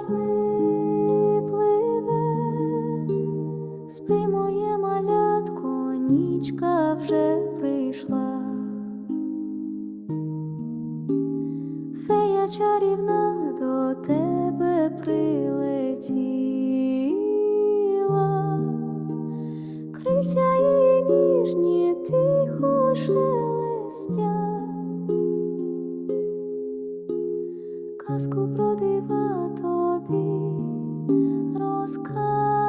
сни пливе, спи моє малятко, нічка вже прийшла, фея чарівна до тебе прилетіла, крильця її ніжні тихо шелестять. Казку про дива sky.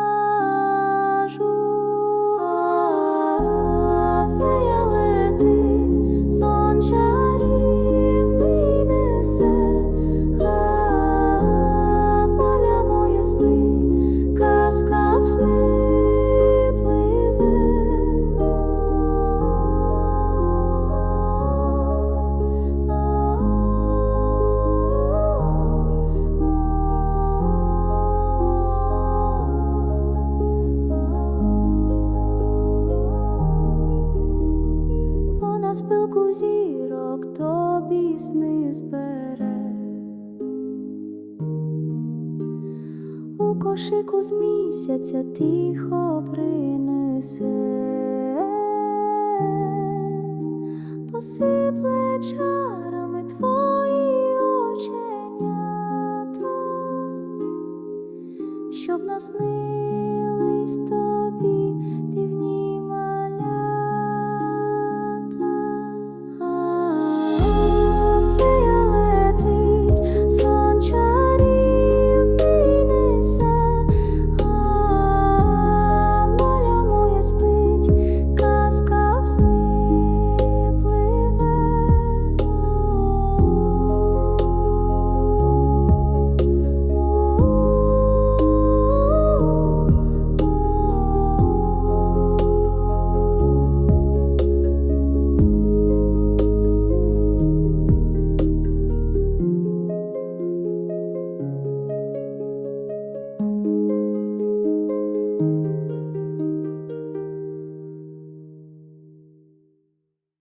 Вона з зірок тобі сни збере. У кошику з місяця тихо принесе, посипле чарами твої оченята, щоб наснились тобі.